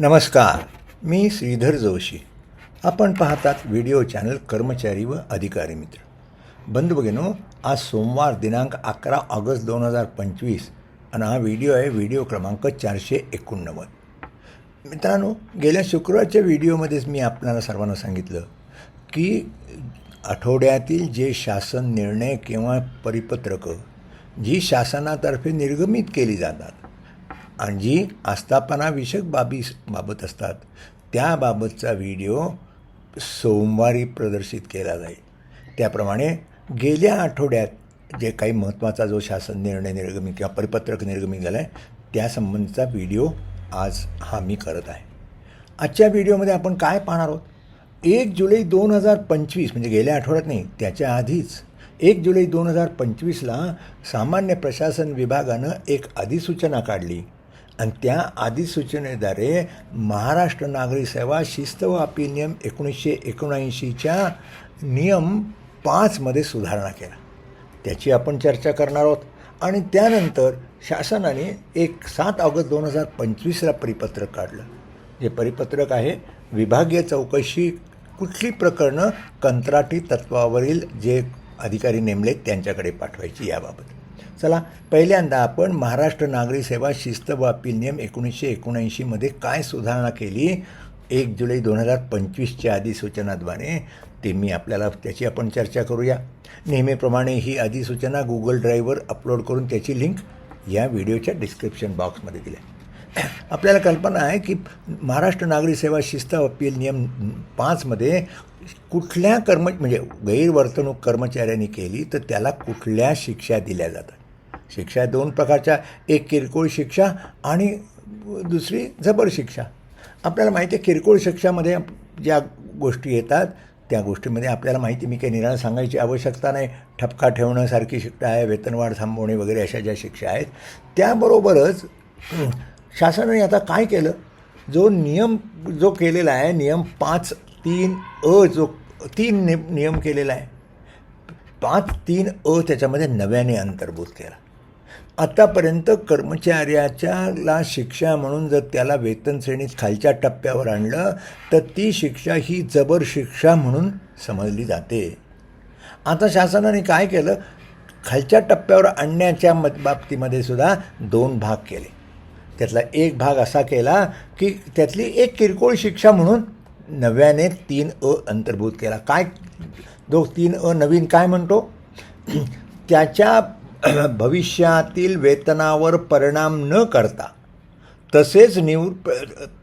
नमस्कार मी श्रीधर जोशी. आपण पाहतात व्हिडिओ चॅनल कर्मचारी व अधिकारी मित्र. बंधू भगिनो आज सोमवार दिनांक अकरा ऑगस्ट दोन हजार पंचवीस आणि हा व्हिडिओ आहे व्हिडिओ क्रमांक चारशे एकोणनव्वद. मित्रांनो गेल्या शुक्रवारच्या व्हिडिओमध्येच मी आपल्याला सर्वांना सांगितलं की आठवड्यातील जे शासन निर्णय किंवा परिपत्रकं जी शासनातर्फे निर्गमित केली जातात जी आस्थापनाविषयक बाबी बाबत असतात. त्याबाबतचा व्हिडिओ सोमवारी प्रदर्शित केला जाईल. त्याप्रमाणे गेल्या आठवड्यात जे काही महत्त्वाचा जो शासन निर्णय निर्गमित किंवा परिपत्रक निर्गमित झाला आहे त्यासंबंधीचा व्हिडिओ आज हा मी करत आहे. आजच्या व्हिडिओमध्ये आपण काय पाहणार आहोत? एक जुलै दोन हजार पंचवीस म्हणजे गेल्या आठवड्यात नाही त्याच्या आधीच. एक जुलै दोन हजार पंचवीसला सामान्य प्रशासन विभागानं एक अधिसूचना काढली. आणि त्या अधिसूचनेद्वारे महाराष्ट्र नागरी सेवा शिस्त व नियम एकोणीसशे एकोणऐंशीच्या नियम पाचमध्ये सुधारणा केला. त्याची आपण चर्चा करणार आहोत. आणि त्यानंतर शासनाने एक सात ऑगस्ट दोन हजार पंचवीसला परिपत्रक काढलं. जे परिपत्रक आहे विभागीय चौकशी कुठली प्रकरणं कंत्राटी तत्वावरील जे अधिकारी नेमले त्यांच्याकडे पाठवायची याबाबत. चला पहिल्यांदा आपण महाराष्ट्र नागरी सेवा शिस्त व अपील नियम एकोणीसशे एकोणऐंशीमध्ये काय सुधारणा केली? एक जुलै दोन हजार पंचवीसच्या अधिसूचनाद्वारे. ते मी आपल्याला त्याची आपण चर्चा करूया. नेहमीप्रमाणे ही अधिसूचना गुगल ड्राईव्हवर अपलोड करून त्याची लिंक या व्हिडिओच्या डिस्क्रिप्शन बॉक्समध्ये दिली आपल्याला कल्पना आहे की महाराष्ट्र नागरी सेवा शिस्त अपील नियम पाचमध्ये कुठल्या कर्म म्हणजे गैरवर्तणूक कर्मचाऱ्यांनी केली तर त्याला कुठल्या शिक्षा दिल्या जातात? शिक्षा दोन प्रकारच्या एक किरकोळ शिक्षा आणि दुसरी जबर शिक्षा. आपल्याला माहिती आहे किरकोळ शिक्षामध्ये ज्या गोष्टी येतात त्या गोष्टीमध्ये आपल्याला माहिती मी काही निराळ सांगायची आवश्यकता नाही. ठपका ठेवणं सारखी शिक्षा आहे वेतनवाढ थांबवणे वगैरे अशा ज्या शिक्षा आहेत त्याबरोबरच शासनाने आता काय केलं? जो नियम जो केलेला आहे नियम पाच तीन अ जो तीन नियम केलेला आहे पाच तीन अ त्याच्यामध्ये नव्याने अंतर्भूत केला. आतापर्यंत कर्मचाऱ्याच्याला शिक्षा म्हणून जर त्याला वेतन श्रेणीत खालच्या टप्प्यावर आणलं तर ती शिक्षा ही जबर शिक्षा म्हणून समजली जाते. आता शासनाने काय केलं? खालच्या टप्प्यावर आणण्याच्या मत बाबतीमध्ये सुद्धा दोन भाग केले. त्यातला एक भाग असा केला की त्यातली एक किरकोळ शिक्षा म्हणून नव्याने तीन अ अंतर्भूत केला. काय? दो तीन अ नवीन काय म्हणतो? त्याच्या भविष्यातील वेतनावर परिणाम न करता तसेच निवृ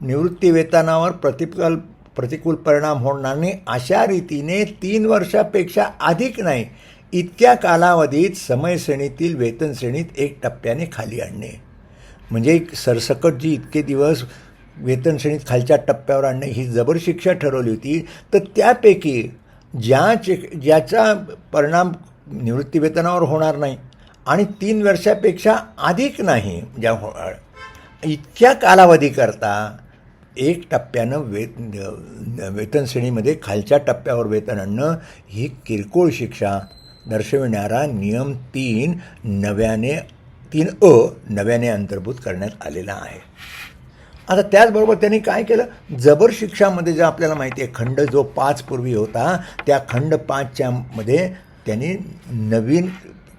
निवृत्ती वेतनावर प्रतिकूल प्रतिकूल परिणाम होणार नाही अशा रीतीने तीन वर्षापेक्षा अधिक नाही इतक्या कालावधीत समयश्रेणीतील वेतन श्रेणीत एक टप्प्याने खाली आणणे. म्हणजे सरसकट जी इतके दिवस वेतन श्रेणीत खालच्या टप्प्यावर आणणे ही जबर शिक्षा ठरवली होती. तर त्यापैकी ज्या ज्याचा परिणाम निवृत्ती वेतनावर होणार नाही आणि तीन वर्षापेक्षा अधिक नाही. ज्या हो- इतक्या कालावधीकरता एक टप्प्यानं वेतन वेतन श्रेणीमध्ये खालच्या टप्प्यावर वेतन आणणं ही किरकोळ शिक्षा. दर्शविणारा नियम तीन नव्याने तीन अ नव्याने अंतर्भूत करण्यात आलेला आहे. आता त्याचबरोबर त्यांनी काय केलं? जबर शिक्षामध्ये जे आपल्याला माहिती आहे खंड जो पाच पूर्वी होता त्या खंड पाचच्या मध्ये त्यांनी नवीन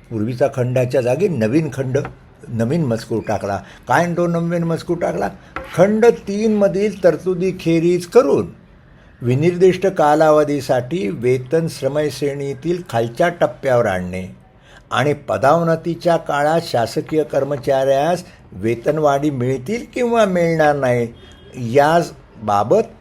पूर्वीचा खंडाच्या जागी नवीन खंड नवीन मजकूर टाकला. काय तो नवीन मजकूर टाकला? खंड तीनमधील तरतुदी खेरीज करून विनिर्दिष्ट कालावधीसाठी वेतन श्रमश्रेणीतील खालच्या टप्प्यावर आणणे आणि पदावनतीच्या काळात शासकीय कर्मचाऱ्यास वेतनवाढी मिळतील किंवा मिळणार नाही याबाबत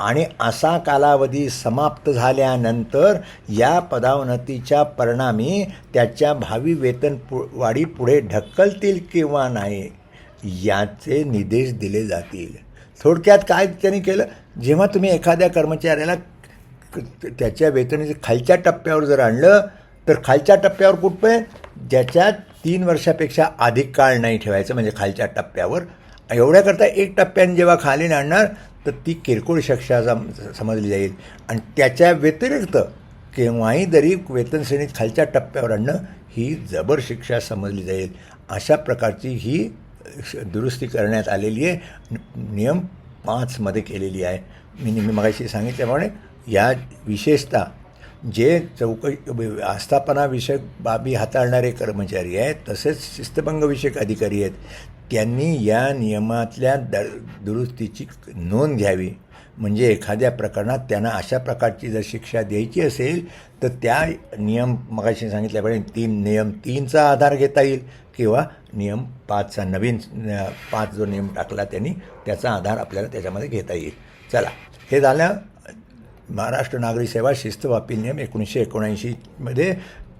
आणि असा कालावधी समाप्त झाल्यानंतर या पदावनतीच्या परिणामी त्याच्या भावी वेतन पु वाढी पुढे ढकलतील किंवा नाही याचे निर्देश दिले जातील. थोडक्यात काय त्यांनी केलं? जेव्हा तुम्ही एखाद्या कर्मचाऱ्याला त्याच्या वेतनाच्या खालच्या टप्प्यावर जर आणलं तर खालच्या टप्प्यावर कुठं ज्याच्यात तीन वर्षापेक्षा अधिक काळ नाही ठेवायचं म्हणजे खालच्या टप्प्यावर. एवढ्याकरता एक टप्प्याने जेव्हा खाली आणणार तर ती किरकोळ शिक्षा सम समजली जाईल. आणि त्याच्या व्यतिरिक्त केव्हाही जरी वेतन श्रेणीत खालच्या टप्प्यावर आणणं ही जबर शिक्षा समजली जाईल. अशा प्रकारची ही दुरुस्ती करण्यात आलेली आहे. नियम पाचमध्ये केलेली आहे. मी नेहमी मगाशी सांगितल्याप्रमाणे या विशेषतः जे चौक आस्थापनाविषयक बाबी हाताळणारे कर्मचारी आहेत तसेच शिस्तभंगविषयक अधिकारी आहेत त्यांनी या नियमातल्या द दुरुस्तीची नोंद घ्यावी. म्हणजे एखाद्या प्रकरणात त्यांना अशा प्रकारची जर शिक्षा द्यायची असेल तर त्या नियम मगाशी सांगितल्याप्रमाणे तीन नियम तीनचा आधार घेता येईल किंवा नियम पाचचा नवीन पाच जो नियम टाकला त्यांनी त्याचा आधार आपल्याला त्याच्यामध्ये घेता येईल. चला हे झालं. महाराष्ट्र नागरी सेवा शिस्तवापील नियम एकोणीसशे एकोणऐंशीमध्ये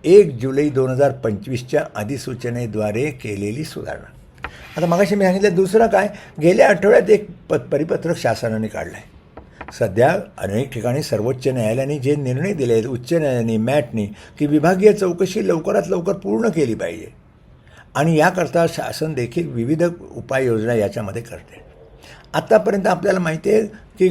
एक जुलै दोन हजार पंचवीसच्या अधिसूचनेद्वारे केलेली सुधारणा. आता मगाशी मी सांगितलं दुसरं काय? गेल्या आठवड्यात एक प परिपत्रक शासनाने काढलं आहे सध्या अनेक ठिकाणी सर्वोच्च न्यायालयाने जे निर्णय दिले आहेत उच्च न्यायालयाने मॅटने की विभागीय चौकशी लवकरात लवकर पूर्ण केली पाहिजे. आणि याकरता शासन देखील विविध उपाययोजना याच्यामध्ये करते. आत्तापर्यंत आपल्याला माहिती आहे की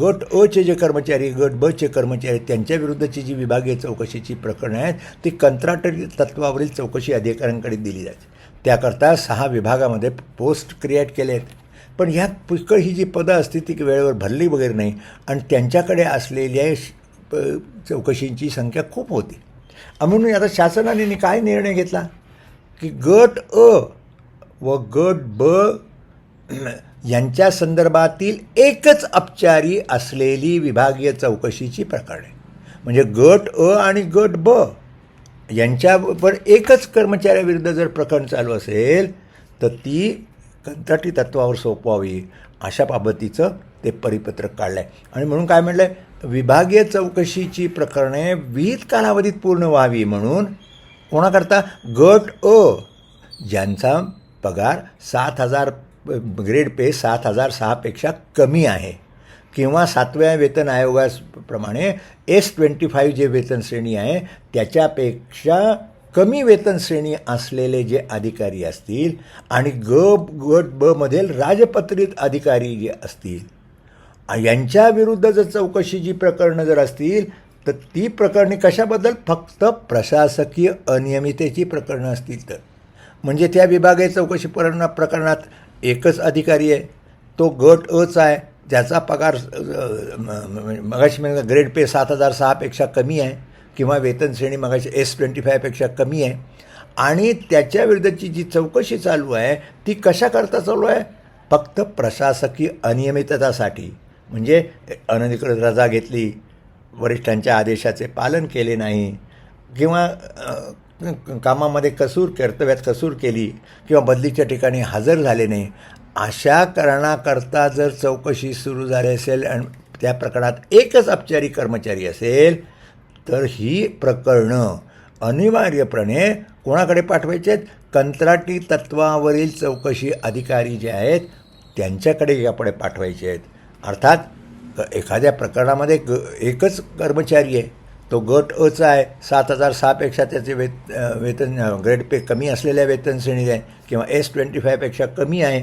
गट अचे जे कर्मचारी गट बचे कर्मचारी त्यांच्या विरुद्धची जी विभागीय चौकशीची प्रकरणं आहेत ती कंत्राटरी तत्वावरील चौकशी अधिकाऱ्यांकडे दिली जाते. त्याकरता सहा विभागामध्ये पोस्ट क्रिएट केले आहेत पण ह्या पुष्कळ ही जी पदं असते ती वेळेवर भरली वगैरे नाही. आणि त्यांच्याकडे असलेल्या चौकशींची संख्या खूप होती. म्हणून आता शासनाने काय निर्णय घेतला? की गट अ व गट ब यांच्या संदर्भातील एकच अपचारी असलेली विभागीय चौकशीची प्रकरणे. म्हणजे गट अ आणि गट ब. यांच्यावर एकच कर्मचाऱ्याविरुद्ध जर प्रकरण चालू असेल तर ती कंत्राटी तत्वावर सोपवावी अशा बाबतीचं ते परिपत्रक काढलं आहे आणि म्हणून काय म्हटलं आहे विभागीय चौकशीची प्रकरणे विहित कालावधीत पूर्ण व्हावी म्हणून कोणाकरता? गट अ ज्यांचा पगार सात हजार ग्रेड पे सात हजार सहापेक्षा कमी आहे. किंवा सातव्या वेतन आयोगाप्रमाणे एस ट्वेंटी फाईव्ह जे वेतन श्रेणी आहे त्याच्यापेक्षा कमी वेतन श्रेणी असलेले जे अधिकारी असतील आणि ग गट ब मधील राजपत्रित अधिकारी जे असतील यांच्या विरुद्ध जर चौकशीची प्रकरणं जर असतील तर ती प्रकरणे कशाबद्दल? फक्त प्रशासकीय अनियमितेची प्रकरणं असतील तर. म्हणजे त्या विभागीय चौकशी प्रकरणात एकच अधिकारी आहे तो गट अच आहे ज्याचा पगार म- मगाशी म्हणजे ग्रेड पे सात हजार सहापेक्षा कमी आहे किंवा वेतन श्रेणी मगाशी एस ट्वेंटी फायपेक्षा कमी आहे. आणि त्याच्या विरुद्धची जी चौकशी चालू आहे ती कशाकरता चालू आहे? फक्त प्रशासकीय अनियमिततासाठी. म्हणजे अनधिकृत रजा घेतली वरिष्ठांच्या आदेशाचे पालन केले नाही किंवा कामामध्ये कसूर कर्तव्यात कसूर केली किंवा बदलीच्या ठिकाणी हजर झाले नाही. अशा कारणाकरता जर चौकशी सुरू झाली असेल आणि त्या प्रकरणात एकच औपचारिक कर्मचारी असेल तर ही प्रकरणं अनिवार्यपणे कोणाकडे पाठवायचे आहेत कंत्राटी तत्वावरील चौकशी अधिकारी जे आहेत त्यांच्याकडे यापुढे पाठवायचे आहेत अर्थात एखाद्या प्रकरणामध्ये ग एकच कर्मचारी आहे. तो गट अचा आहे. सात हजार सहापेक्षा त्याचे वेत वेतन ग्रेड पे कमी असलेल्या वेतन श्रेणी आहे किंवा एस ट्वेंटी फायपेक्षा कमी आहे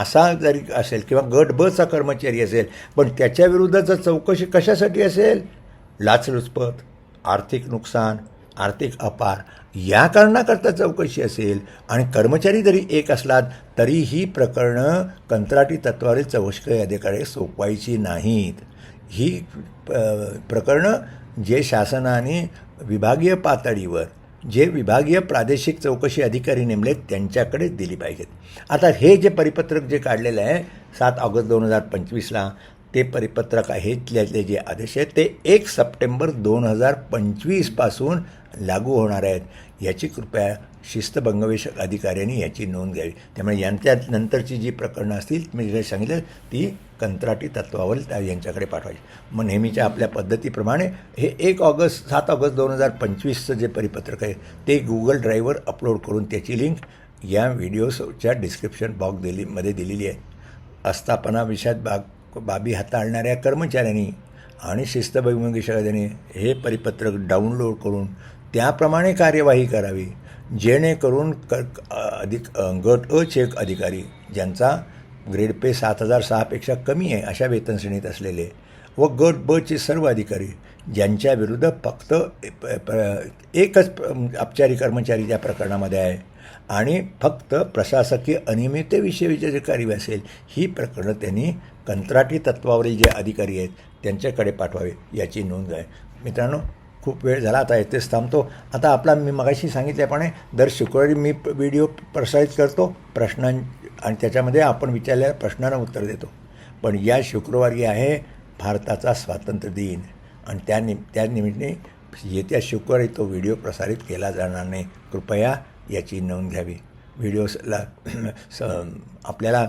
असा जरी असेल किंवा गट बचा कर्मचारी असेल पण त्याच्याविरुद्धचं चौकशी कशासाठी असेल? लाचलुचपत आर्थिक नुकसान आर्थिक अपार या कारणाकरता चौकशी असेल आणि कर्मचारी जरी एक असलात तरी ही प्रकरणं कंत्राटी तत्वावरील चौकशी अधिकारी सोपवायची नाहीत. ही प्रकरणं जे शासनाने विभागीय पातळीवर जे विभागीय प्रादेशिक चौकशी अधिकारी नेमलेत त्यांच्याकडे दिली पाहिजेत. आता हे जे परिपत्रक जे काढलेलं आहे सात ऑगस्ट दोन हजार पंचवीसला ते परिपत्रक आहे त्यातले जे आदेश आहेत ते एक सप्टेंबर दोन हजार पंचवीसपासून लागू होणार आहेत. याची कृपया शिस्तभंगवेशक अधिकाऱ्यांनी याची नोंद घ्यावी. त्यामुळे यांच्या नंतरची जी प्रकरणं असतील मी जे सांगितलं ती कंत्राटी तत्वावर त्या यांच्याकडे पाठवायची. मग नेहमीच्या आपल्या पद्धतीप्रमाणे हे एक ऑगस्ट सात ऑगस्ट दोन हजार पंचवीसचं जे परिपत्रक आहे ते गुगल ड्राईव्हवर अपलोड करून त्याची लिंक या व्हिडिओच्या डिस्क्रिप्शन बॉक्स दिली मध्ये दिलेली आहे. आस्थापना विषयात बाब बाबी हाताळणाऱ्या कर्मचाऱ्यांनी आणि शिस्तभंगविषयाने हे परिपत्रक डाउनलोड करून त्याप्रमाणे कार्यवाही करावी. जेणेकरून क अधिक गट अचे चेक अधिकारी ज्यांचा ग्रेड पे सात हजार सहापेक्षा कमी आहे अशा वेतन श्रेणीत असलेले व गट बचे सर्व अधिकारी ज्यांच्या विरुद्ध फक्त एकच प- अपचारी कर्मचारी त्या प्रकरणामध्ये आहे आणि फक्त प्रशासकीय अनियमिततेविषयी जे कार्यवाही असेल ही प्रकरणं त्यांनी कंत्राटी तत्वावरील जे अधिकारी आहेत त्यांच्याकडे पाठवावे याची नोंद आहे. मित्रांनो खूप वेळ झाला आता येथेच थांबतो. आता आपला मी मगाशी सांगितल्याप्रमाणे दर शुक्रवारी मी व्हिडिओ प्रसारित करतो प्रश्नां आणि त्याच्यामध्ये आपण विचारलेल्या प्रश्नांना उत्तर देतो. पण या शुक्रवारी आहे भारताचा स्वातंत्र्य दिन आणि त्या निम त्या निमित्ताने येत्या शुक्रवारी तो व्हिडिओ प्रसारित केला जाणार नाही. कृपया याची नोंद घ्यावी. व्हिडिओला स आपल्याला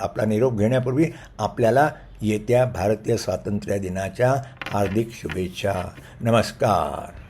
आपला निरोप घेण्यापूर्वी आपल्याला येत्या भारतीय स्वातंत्र्य दिनाच्या हार्दिक शुभेच्छा. नमस्कार.